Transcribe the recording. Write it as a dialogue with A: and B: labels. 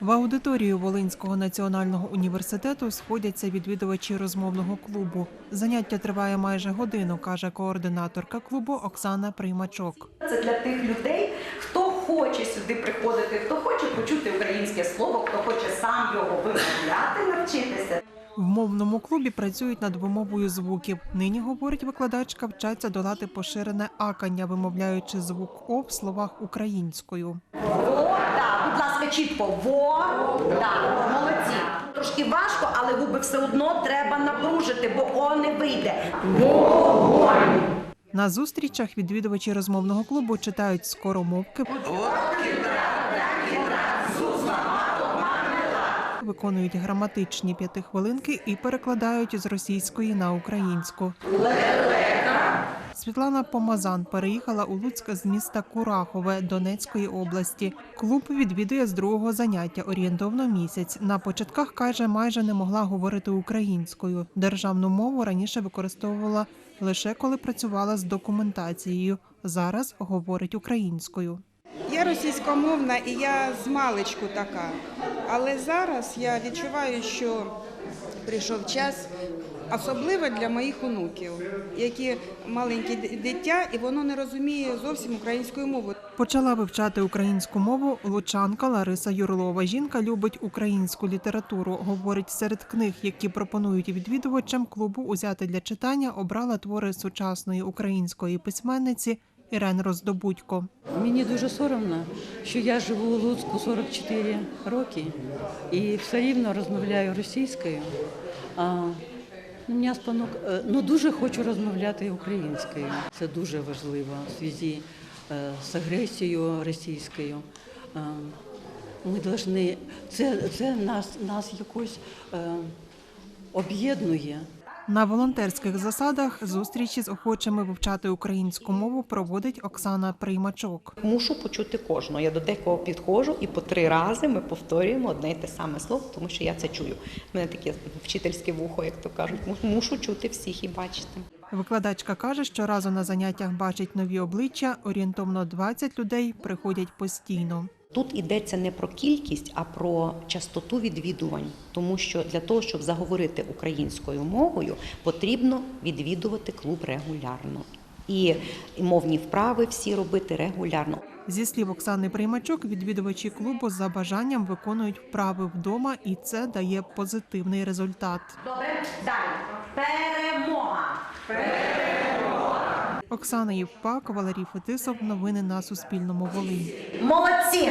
A: В аудиторію Волинського національного університету сходяться відвідувачі розмовного клубу. Заняття триває майже годину, каже координаторка клубу Оксана Приймачок.
B: Це для тих людей, хто хоче сюди приходити, хто хоче почути українське слово, хто хоче сам його вимовляти, навчитися.
A: В мовному клубі працюють над вимовою звуків. Нині, говорить викладачка, вчаться долати поширене акання, вимовляючи звук О в словах українською.
B: Будь ласка, чітко. Во, да, молодці. Трошки важко, але губи все одно треба напружити, бо О не вийде.
A: На зустрічах відвідувачі розмовного клубу читають скоромовки, виконують граматичні п'ятихвилинки і перекладають з російської на українську. Світлана Помазан переїхала у Луцьк з міста Курахове Донецької області. Клуб відвідує з другого заняття орієнтовно місяць. На початках каже, майже не могла говорити українською. Державну мову раніше використовувала лише коли працювала з документацією. Зараз говорить українською.
C: Я російськомовна і я з маличку така. Але зараз я відчуваю, що прийшов час, особливо для моїх онуків, які маленькі дитя, і воно не розуміє зовсім українською мовою.
A: Почала вивчати українську мову лучанка Лариса Юрлова. Жінка любить українську літературу. Говорить, серед книг, які пропонують відвідувачам клубу узяти для читання, обрала твори сучасної української письменниці Ірен Роздобудько.
D: Мені дуже соромно, що я живу у Луцьку 44 роки і все рівно розмовляю російською. А, мене спонук... е, ну, дуже хочу розмовляти українською. Це дуже важливо в зв'язку е, з агресією російською. Е, Ми повинні, це, це нас, нас якось об'єднує.
A: На волонтерських засадах зустрічі з охочими вивчати українську мову проводить Оксана Приймачок.
E: Мушу почути кожного. Я до декого підходжу і по три рази ми повторюємо одне й те саме слово, тому що я це чую. У мене таке вчительське вухо, як то кажуть. Мушу чути всіх і бачити.
A: Викладачка каже, що разу на заняттях бачить нові обличчя. Орієнтовно 20 людей приходять постійно.
E: Тут йдеться не про кількість, а про частоту відвідувань, тому що для того, щоб заговорити українською мовою, потрібно відвідувати клуб регулярно. І мовні вправи всі робити регулярно.
A: Зі слів Оксани Приймачок, відвідувачі клубу за бажанням виконують вправи вдома, і це дає позитивний результат.
B: Добре, далі. Перемога.
A: Оксана Євпак, Валерій Фетисов. Новини на Суспільному. Волинь.
B: Молодці!